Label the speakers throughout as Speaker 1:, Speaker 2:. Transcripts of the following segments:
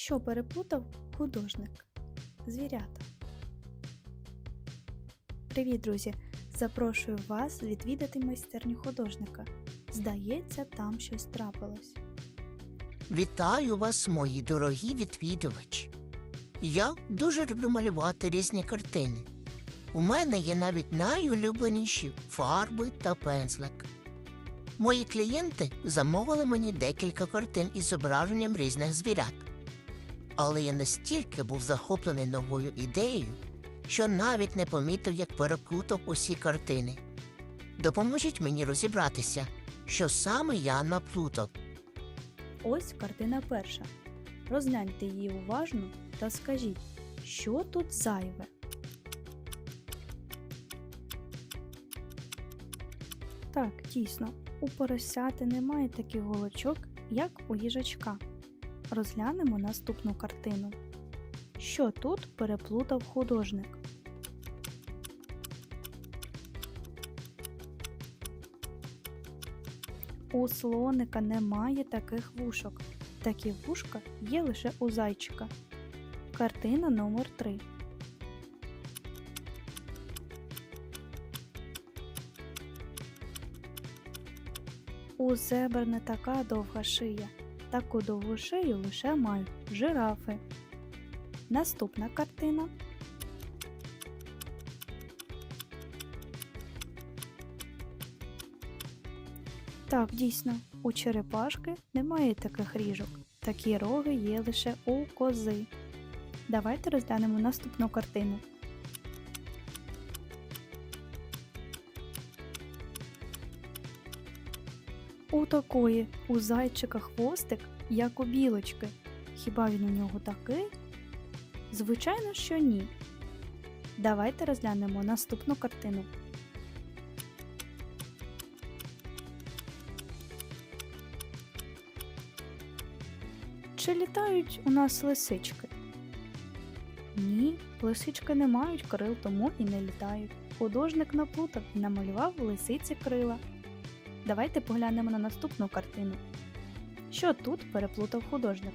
Speaker 1: Що переплутав художник? Звірята. Привіт, друзі! Запрошую вас відвідати майстерню художника. Здається, там щось трапилось.
Speaker 2: Вітаю вас, мої дорогі відвідувачі. Я дуже люблю малювати різні картини. У мене є навіть найулюбленіші фарби та пензлик. Мої клієнти замовили мені декілька картин із зображенням різних звірят. Але я настільки був захоплений новою ідеєю, що навіть не помітив, як переплутав усі картини. Допоможіть мені розібратися, що саме я наплутав.
Speaker 1: Ось картина перша. Розгляньте її уважно та скажіть, що тут зайве. Так, дійсно, у поросяти немає таких голочок, як у їжачка. Розглянемо наступну картину. Що тут переплутав художник? У слоника немає таких вушок. Такі вушка є лише у зайчика. Картина номер 3 У зебр не така довга шия. Таку довгу шию лише мають жирафи. Наступна картина. Так, дійсно, у черепашки немає таких ріжок. Такі роги є лише у кози. Давайте розглянемо наступну картину. У такої у зайчика хвостик, як у білочки. Хіба він у нього такий? Звичайно, що ні. Давайте розглянемо наступну картину. Чи літають у нас лисички? Ні, лисички не мають крил, тому і не літають. Художник наплутав і намалював лисиці крила. Давайте поглянемо на наступну картину. Що тут переплутав художник?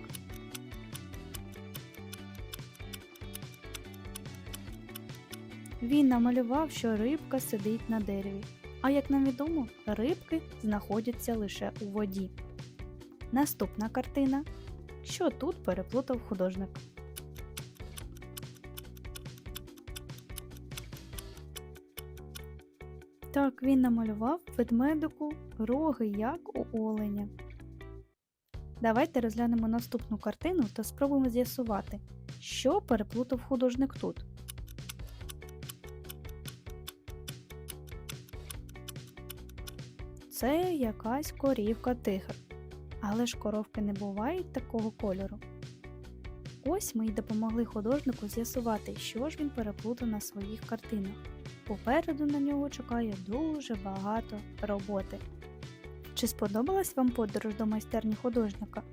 Speaker 1: Він намалював, що рибка сидить на дереві. А як нам відомо, рибки знаходяться лише у воді. Наступна картина. Що тут переплутав художник? Так, він намалював ведмедику роги, як у оленя. Давайте розглянемо наступну картину та спробуємо з'ясувати, що переплутав художник тут. Це якась корівка тигр. Але ж коровки не бувають такого кольору. Ось ми й допомогли художнику з'ясувати, що ж він переплутав на своїх картинах. Попереду на нього чекає дуже багато роботи. Чи сподобалась вам подорож до майстерні художника?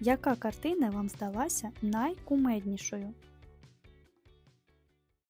Speaker 1: Яка картина вам здалася найкумеднішою?